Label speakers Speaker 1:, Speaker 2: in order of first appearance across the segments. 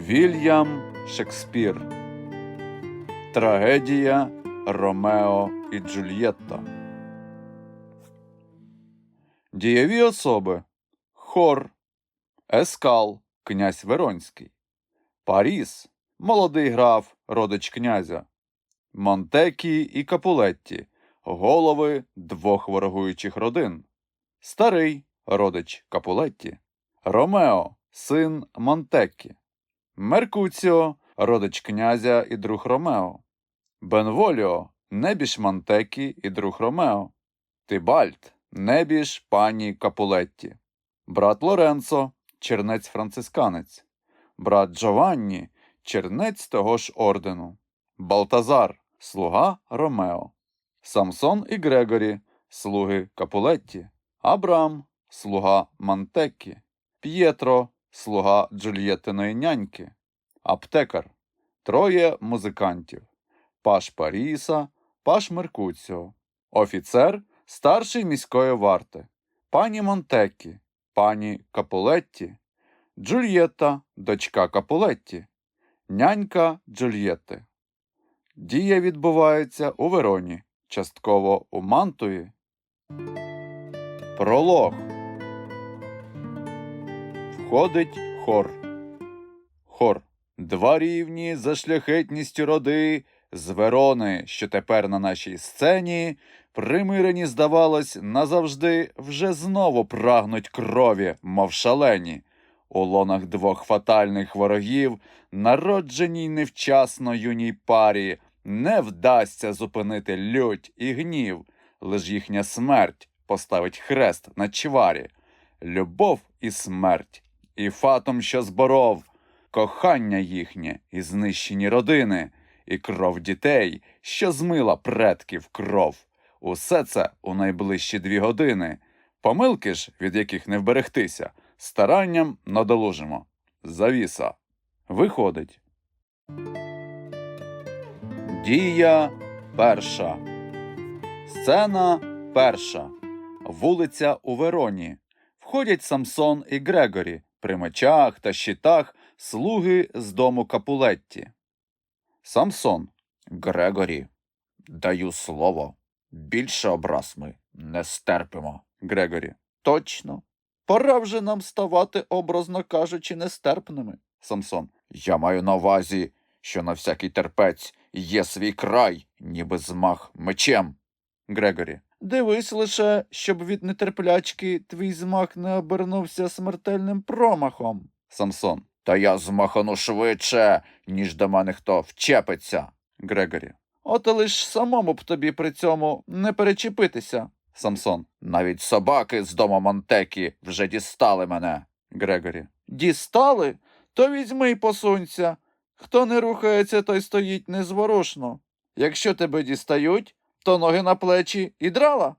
Speaker 1: Вільям Шекспір. Трагедія Ромео і Джульєтта. Дієві особи. Хор. Ескал, князь Веронський, Паріс, молодий граф, родич князя, Монтекі і Капулетті, голови двох ворогуючих родин, Старий родич Капулетті, Ромео, син Монтекі, Меркуціо, родич князя і друг Ромео, Бенволіо, небіж Монтекі і друг Ромео, Тибальт, небіж пані Капулетті, брат Лоренцо, чернець францисканець, брат Джованні, чернець того ж ордену, Балтазар, слуга Ромео, Самсон і Грегорі, слуги Капулетті, Абрам, слуга Монтеккі, П'єтро, слуга Джульєттиної няньки, аптекар, троє музикантів, паш Паріса, паш Меркуціо, офіцер, старший міської варти, пані Монтеккі, пані Капулетті, Джульєтта, дочка Капулетті, нянька Джульєтти. Дія відбувається у Вероні, частково у Мантуї. Пролог. Входить хор. Хор. Два рівні за шляхетністю роди з Верони, що тепер на нашій сцені, примирені, здавалось, назавжди вже знову прагнуть крові, мов шалені. У лонах двох фатальних ворогів, народженій невчасно юній парі, не вдасться зупинити лють і гнів, лиш їхня смерть поставить хрест на чварі. Любов і смерть, і фатом, що зборов, кохання їхнє і знищені родини, і кров дітей, що змила предків кров. Усе це у найближчі дві години. Помилки ж, від яких не вберегтися, старанням надолужимо. Завіса. Виходить. Дія перша. Сцена перша. Вулиця у Вероні. Входять Самсон і Грегорі, при мечах та щитах слуги з дому Капулетті. Самсон. Грегорі. Даю слово. Більше образ ми не стерпимо. Грегорі. Точно. Пора вже нам ставати, образно кажучи, нестерпними. Самсон. Я маю на увазі, що на всякий терпець є свій край, ніби змах мечем. Грегорі. Дивись лише, щоб від нетерплячки твій змах не обернувся смертельним промахом. Самсон. Та я змахану швидше, ніж до мене хто вчепиться. Грегорі. От лиш самому б тобі при цьому не перечепитися. Самсон. Навіть собаки з дому Монтекі вже дістали мене. Грегорі. Дістали? То візьми й посунься. Хто не рухається, той стоїть незворушно. Якщо тебе дістають, то ноги на плечі і драла.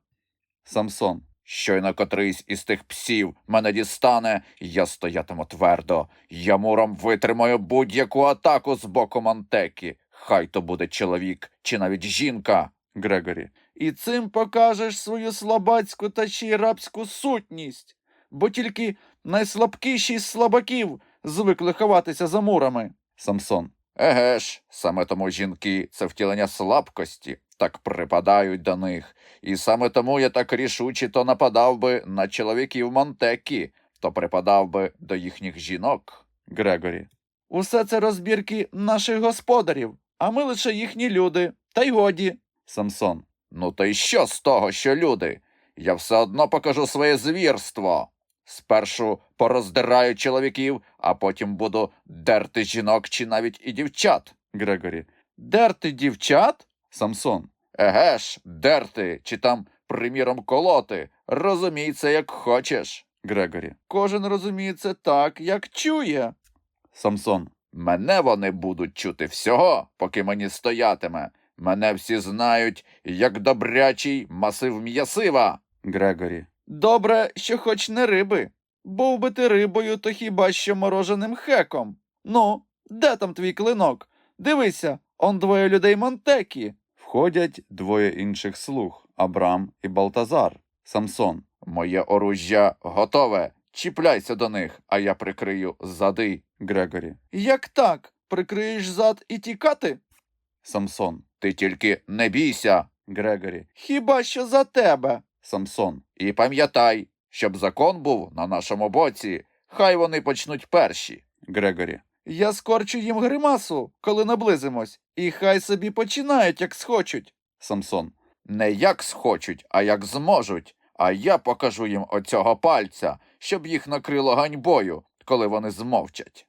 Speaker 1: Самсон. Щойно котрийсь із тих псів мене дістане, я стоятиму твердо. Я муром витримаю будь-яку атаку з боку Монтекі. Хай то буде чоловік чи навіть жінка. Грегорі. І цим покажеш свою слабацьку та ще й рабську сутність, бо тільки найслабкіші з слабаків звикли ховатися за мурами. Самсон. Еге ж, саме тому жінки це втілення слабкості, так припадають до них. І саме тому я так рішуче то нападав би на чоловіків Монтекі, то припадав би до їхніх жінок. Грегорі. Усе це розбірки наших господарів, а ми лише їхні люди, та й годі. Самсон. Ну то й що з того, що люди? Я все одно покажу своє звірство. Спершу пороздираю чоловіків, а потім буду дерти жінок чи навіть і дівчат. Грегорі. Дерти дівчат? Самсон. Еге ж, дерти, чи там, приміром, колоти. Розумій це, як хочеш. Грегорі. Кожен розуміє це так, як чує. Самсон. Мене вони будуть чути всього, поки мені стоятиме. Мене всі знають, як добрячий масив м'ясива. Грегорі. Добре, що хоч не риби. Був би ти рибою, то хіба що мороженим хеком. Ну, де там твій клинок? Дивися, он двоє людей Монтекі. Входять двоє інших слуг Абрам і Балтазар. Самсон. Моє оружжя готове, Чіпляйся до них, а я прикрию зади. Грегорі. Як так? Прикриєш зад і тікати? Самсон. Ти тільки не бійся. Грегорі. Хіба що за тебе? Самсон. І пам'ятай, щоб закон був на нашому боці. Хай вони почнуть перші. Грегорі. Я скорчу їм гримасу, коли наблизимось, і хай собі починають, як схочуть. Самсон. Не як схочуть, а як зможуть. А я покажу їм оцього пальця, щоб їх накрило ганьбою, коли вони змовчать.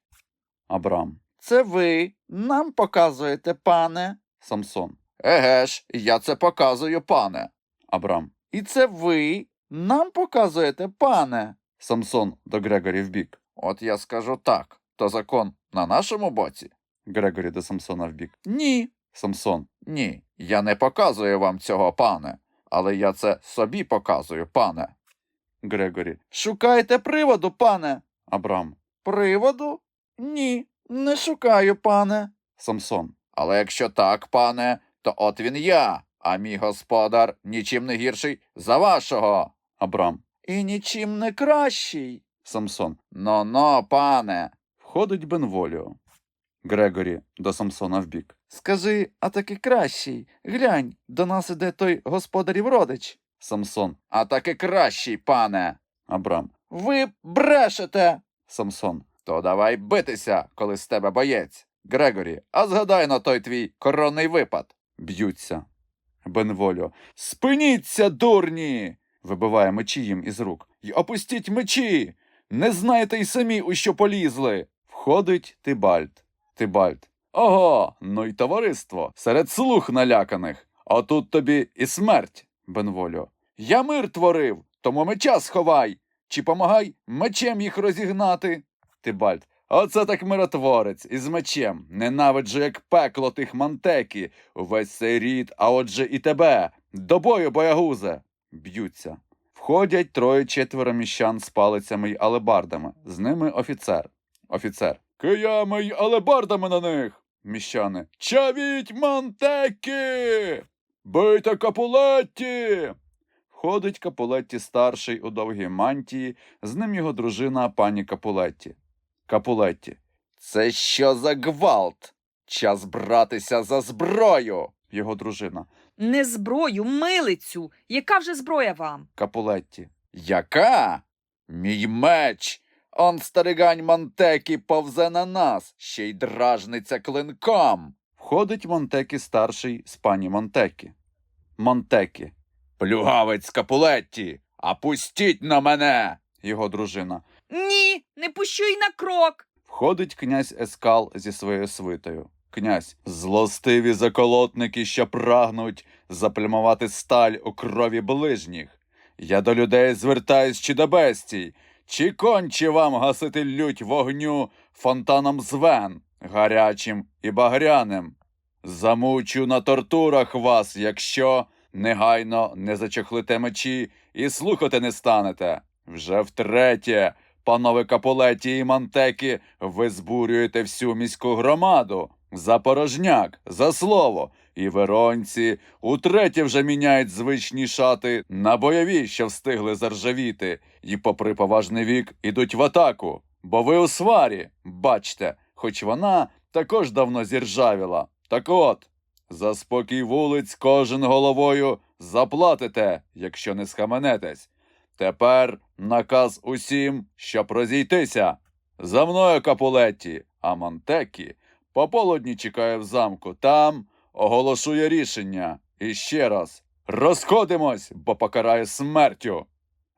Speaker 1: Абрам. Це ви нам показуєте, пане. Самсон. Еге ж, я це показую, пане. Абрам. І це ви нам показуєте, пане. Самсон до Грегорі вбік. От я скажу так, то закон на нашому боці. Грегорі до Самсона вбік. Ні. Самсон. Ні. Я не показую вам цього, пане. Але я це собі показую, пане. Грегорі. Шукаєте приводу, пане. Абрам. Приводу? Ні, не шукаю, пане. Самсон. Але якщо так, пане, то от він я, а мій господар нічим не гірший за вашого. Абрам. І нічим не кращий. Самсон. Но-но, пане. Входить Бенволіо. Грегорі до Самсона вбік. Скажи, а таки кращий. Глянь, до нас іде той господарів родич. Самсон. А таки кращий, пане. Абрам. Ви брешете. Самсон. То давай битися, коли з тебе боєць. Грегорі, а згадай на той твій коронний випад. Б'ються. Бенволіо. Спиніться, дурні. Вибиває мечі їм із рук. Й опустіть мечі. Не знаєте й самі, у що полізли. Входить Тибальд. Тибальд. Ого, ну й товариство, серед слух наляканих. А тут тобі і смерть, Бенволіо. Я мир творив, тому меча сховай. Чи помагай мечем їх розігнати? Тибальд. Оце так миротворець із мечем. Ненавиджу, як пекло тих мантекі. Увесь цей рід, а отже і тебе. До бою, боягузе. Б'ються. Входять троє четверо міщан з палицями й алебардами. З ними офіцер. Офіцер. Киями й алебардами на них. Міщани. Чавіть мантекі! Бийте капулетті! Входить Капулетті старший у довгій мантії, з ним його дружина пані Капулетті. Капулетті. Це що за гвалт? Час братися за зброю. Його дружина.
Speaker 2: Не зброю, милицю. Яка вже зброя вам?
Speaker 1: Капулетті. Яка? Мій меч. Он старигань Монтекі повзе на нас, ще й дражниться клинком. Входить Монтекі старший з пані Монтекі. Монтекі. Плюгавець Капулетті. А пустіть на мене. Його дружина.
Speaker 2: Ні, не пущу й на крок.
Speaker 1: Входить князь Ескал зі своєю свитою. Князь, злостиві заколотники, що прагнуть заплямувати сталь у крові ближніх. Я до людей звертаюсь чи до бестій. Чи конче вам гасити лють вогню фонтаном звен, гарячим і багряним? Замучу на тортурах вас, якщо негайно не зачехлите мечі і слухати не станете. Вже втретє, панове Капулеті і Мантекі, ви збурюєте всю міську громаду. За порожняк, за слово. І веронці утретє вже міняють звичні шати на бойові, що встигли заржавіти, і, попри поважний вік, ідуть в атаку. Бо ви у сварі, бачте, хоч вона також давно зіржавіла. Так от, за спокій вулиць кожен головою заплатите, якщо не схаменетесь. Тепер наказ усім, щоб розійтися. За мною Капулетті, а Монтекі по полудні чекає в замку. Там оголошує рішення. І ще раз розходимось, бо покарає смертю.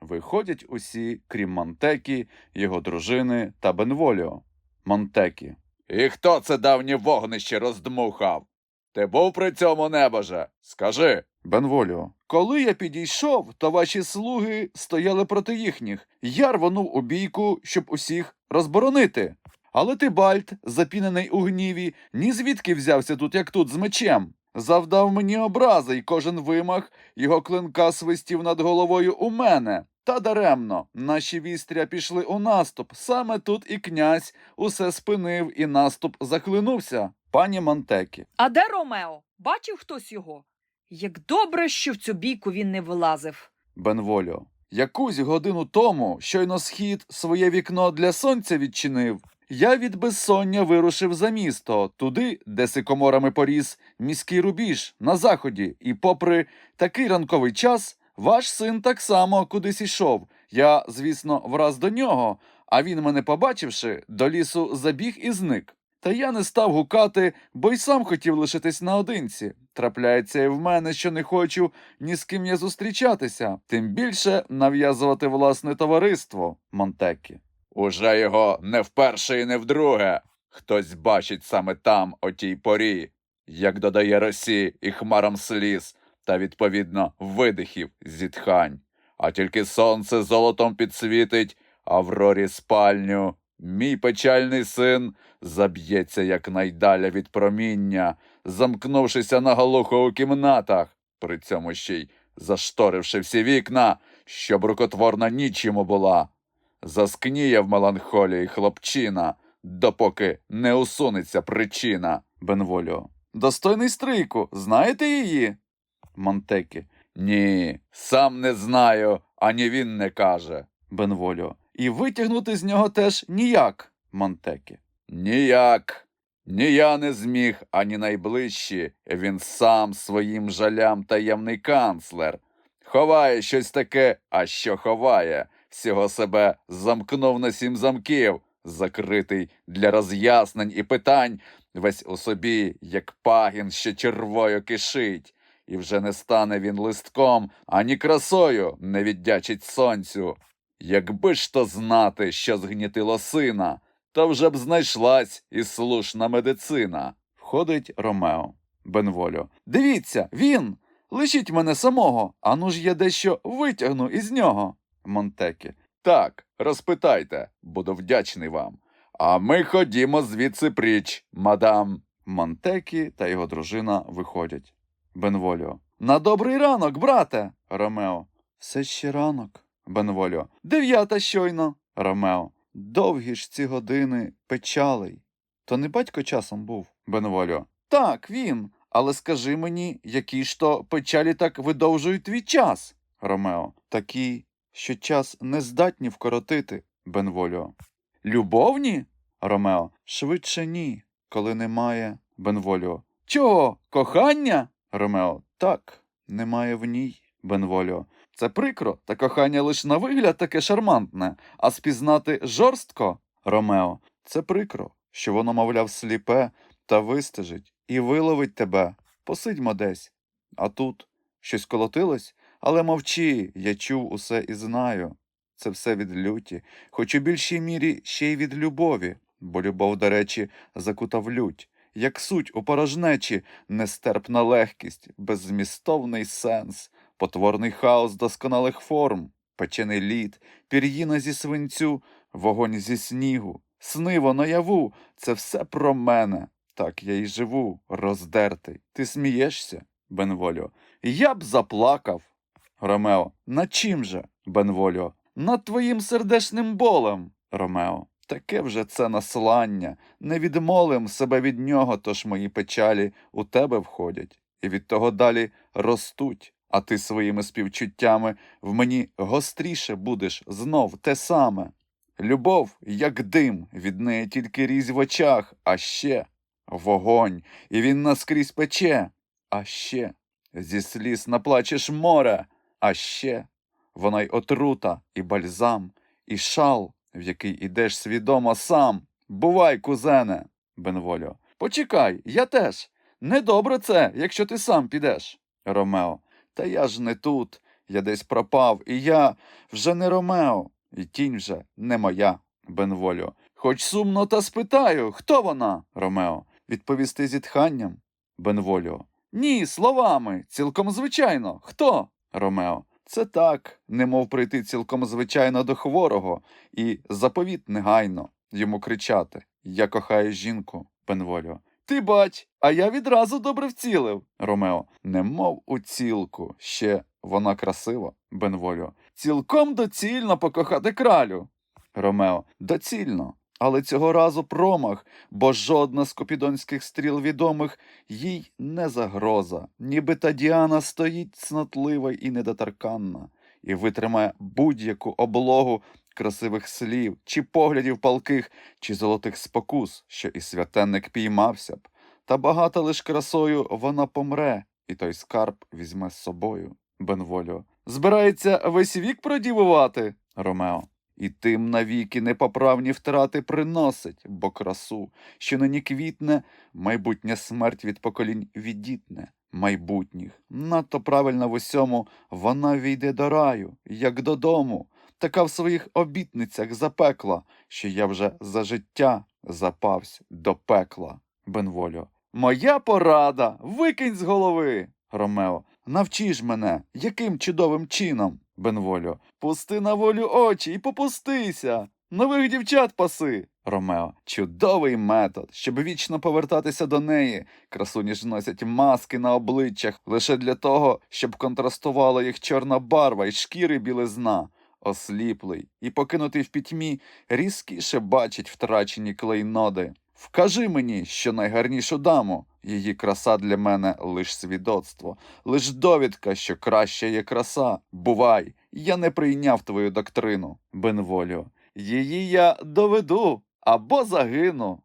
Speaker 1: Виходять усі, крім Монтекі, його дружини та Бенволіо. Монтекі. І хто це давнє вогнище роздмухав? Ти був при цьому небоже? Скажи. Бенволіо. Коли я підійшов, то ваші слуги стояли проти їхніх. Я рвонув у бійку, щоб усіх розборонити. Але ти, Бальт, запінений у гніві, ні звідки взявся тут, як тут, з мечем. Завдав мені образи, й кожен вимах його клинка свистів над головою у мене. Та даремно, наші вістря пішли у наступ. Саме тут і князь усе спинив, і наступ захлинувся. Пані Монтекі.
Speaker 2: А де Ромео? Бачив хтось його? Як добре, що в цю бійку він не вилазив.
Speaker 1: Бенволіо. Якусь годину тому щойно схід своє вікно для сонця відчинив. Я від безсоння вирушив за місто, туди, де сикоморами поріс міський рубіж на заході, і попри такий ранковий час, ваш син так само кудись ішов. Я, звісно, враз до нього, а він, мене побачивши, до лісу забіг і зник. Та я не став гукати, бо й сам хотів лишитись наодинці. Трапляється і в мене, що не хочу ні з ким я зустрічатися, тим більше нав'язувати власне товариство Монтекі. Уже його не вперше і не вдруге. Хтось бачить саме там, о тій порі, як додає росі і хмарам сліз, та відповідно видихів зітхань. А тільки сонце золотом підсвітить, Аврорі спальню. Мій печальний син заб'ється якнайдаля від проміння, замкнувшися наголухо у кімнатах, при цьому ще й зашторивши всі вікна, щоб рукотворна ніч йому була. Заскніє в меланхолії хлопчина, допоки не усунеться причина. Бенволіо. Достойний стрийку, знаєте її? Монтекі. Ні, сам не знаю, ані він не каже. Бенволіо. І витягнути з нього теж ніяк. Монтекі. Ніяк. Ні я не зміг, ані найближчі. Він сам своїм жалям таємний канцлер. Ховає щось таке, а що ховає? Всього себе замкнув на сім замків, закритий для роз'яснень і питань, весь у собі, як пагін, що червою кишить. І вже не стане він листком, ані красою не віддячить сонцю. Якби ж то знати, що згнітило сина, то вже б знайшлась і слушна медицина. Входить Ромео. Бенволіо. Дивіться, він! Лишіть мене самого, ану ж я дещо витягну із нього. Монтекі. Так, розпитайте, буду вдячний вам. А ми ходімо звідси пріч, мадам. Монтекі та його дружина виходять. Бенволіо. На добрий ранок, брате. Ромео. Все ще ранок. Бенволіо. Дев'ята щойно. Ромео. Довгі ж ці години печалий. То не батько часом був. Бенволіо. Так, він. Але скажи мені, які ж то печалі так видовжують твій час? Ромео. Такі, що час не здатні вкоротити. Бенволіо. Любовні? Ромео. Швидше ні, коли немає. Бенволіо. Чого? Кохання? Ромео. Так, немає в ній. Бенволіо. Це прикро, та кохання лише на вигляд таке шармантне, а спізнати жорстко. Ромео. Це прикро, що воно, мовляв, сліпе та вистежить і виловить тебе. Посидьмо десь. А тут щось колотилось, але мовчи, я чув усе і знаю. Це все від люті, хоч у більшій мірі ще й від любові, бо любов, до речі, закута лють, як суть у порожнечі, нестерпна легкість, беззмістовний сенс, потворний хаос досконалих форм, печений лід, пір'їна зі свинцю, вогонь зі снігу, сниво наяву це все про мене. Так я й живу, роздертий. Ти смієшся, Бенволіо? Я б заплакав. Ромео. Над чим же, Бенволіо? Над твоїм сердечним болем, Ромео. Таке вже це наслання. Не відмолим себе від нього, тож мої печалі у тебе входять, і від того далі ростуть, а ти своїми співчуттями в мені гостріше будеш знов те саме. Любов, як дим, від неї тільки різь в очах, а ще вогонь, і він наскрізь пече, а ще зі сліз наплачеш море, а ще вона й отрута, і бальзам, і шал, в який ідеш свідомо сам. Бувай, кузене, Бенволіо. Почекай, я теж. Недобре це, якщо ти сам підеш. Ромео. Та я ж не тут. Я десь пропав, і я вже не Ромео, і тінь вже не моя. Бенволіо. Хоч сумно та спитаю, хто вона? Ромео. Відповісти зітханням. Бенволіо. Ні, словами, цілком звичайно. Хто? Ромео. Це так, немов прийти цілком звичайно до хворого, і заповіт негайно йому кричати Я кохаю жінку, Бенволіо. Ти бач, а я відразу добре вцілив. Ромео. Немов у цілку, ще вона красива, Бенволіо. Цілком доцільно покохати кралю. Ромео. Доцільно. Але цього разу промах, бо жодна з купідонських стріл відомих їй не загроза, ніби та Діана стоїть цнотлива і недоторканна, і витримає будь-яку облогу красивих слів, чи поглядів палких, чи золотих спокус, що і святенник піймався б. Та багата лиш красою вона помре, і той скарб візьме з собою. Бенволіо. Збирається весь вік продівувати? Ромео. І тим навіки непоправні втрати приносить, бо красу, що нині квітне, майбутня смерть від поколінь відітне, майбутніх. Надто правильно в усьому вона війде до раю, як додому, така в своїх обітницях запекла, що я вже за життя запавсь до пекла. Бенволіо. Моя порада, викинь з голови. Ромео. Навчи ж мене, яким чудовим чином. Бенволіо. Пусти на волю очі і попустися. Нових дівчат паси. Ромео. Чудовий метод, щоб вічно повертатися до неї. Красуні ж носять маски на обличчях лише для того, щоб контрастувала їх чорна барва і шкіри білизна. Осліплий і покинутий в пітьмі, різкіше бачить втрачені клейноди. Вкажи мені, що найгарнішу даму, її краса для мене лиш свідоцтво, лиш довідка, що краща є краса. Бувай, я не прийняв твою доктрину, Бенволіо. Її я доведу або загину.